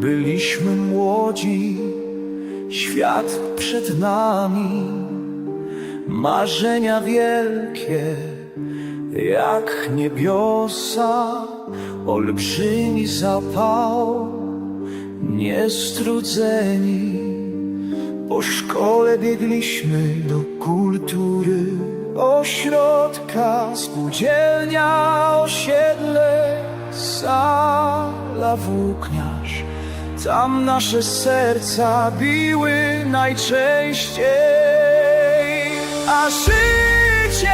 Byliśmy młodzi, świat przed nami, marzenia wielkie jak niebiosa, olbrzymi zapał, niestrudzeni. Po szkole biegliśmy do kultury, ośrodka, spółdzielnia, osiedle, sala włókniarz. Tam nasze serca biły najczęściej, a życie,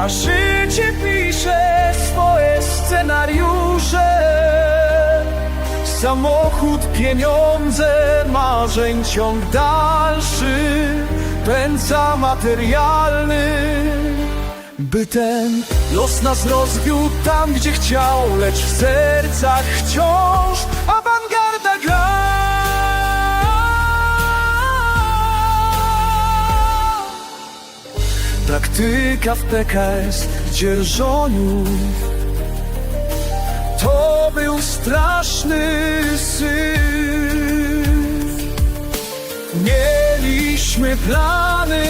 a życie Samochód, pieniądze, marzeń ciąg dalszy, pędza materialny. By ten los nas rozwiódł tam, gdzie chciał, lecz w sercach wciąż awangarda gra. Praktyka w PKS dzierżoniu to był straszny Mieliśmy plany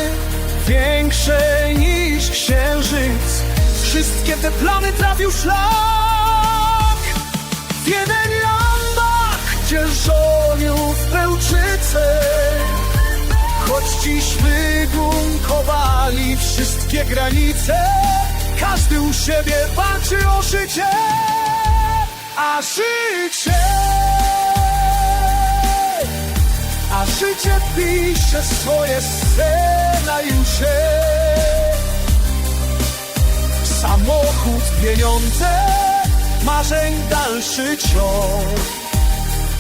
większe niż księżyc. Wszystkie te plany trafił szlak. W Wiedeniandach, dzierżoniu w Pełczyce. Choć dziś wygunkowali wszystkie granice, każdy u siebie walczy o życie, a życie, pisze swoje scenariusze. Samochód, pieniądze, marzeń dalszy ciąg.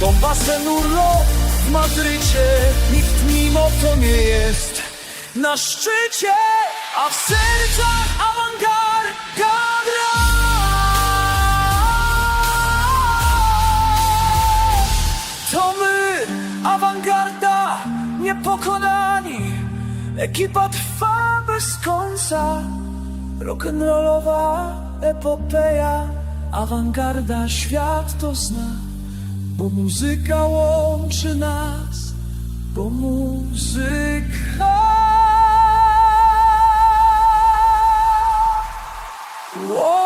Dom, basen, urlop w Madrycie Nikt mimo to nie jest na szczycie A w sercach awangarda To pokonani. Ekipa trwa bez końca. Rock'n'rollowa epopeja Awangarda, świat to zna Bo muzyka łączy nas Bo muzyka. Łączy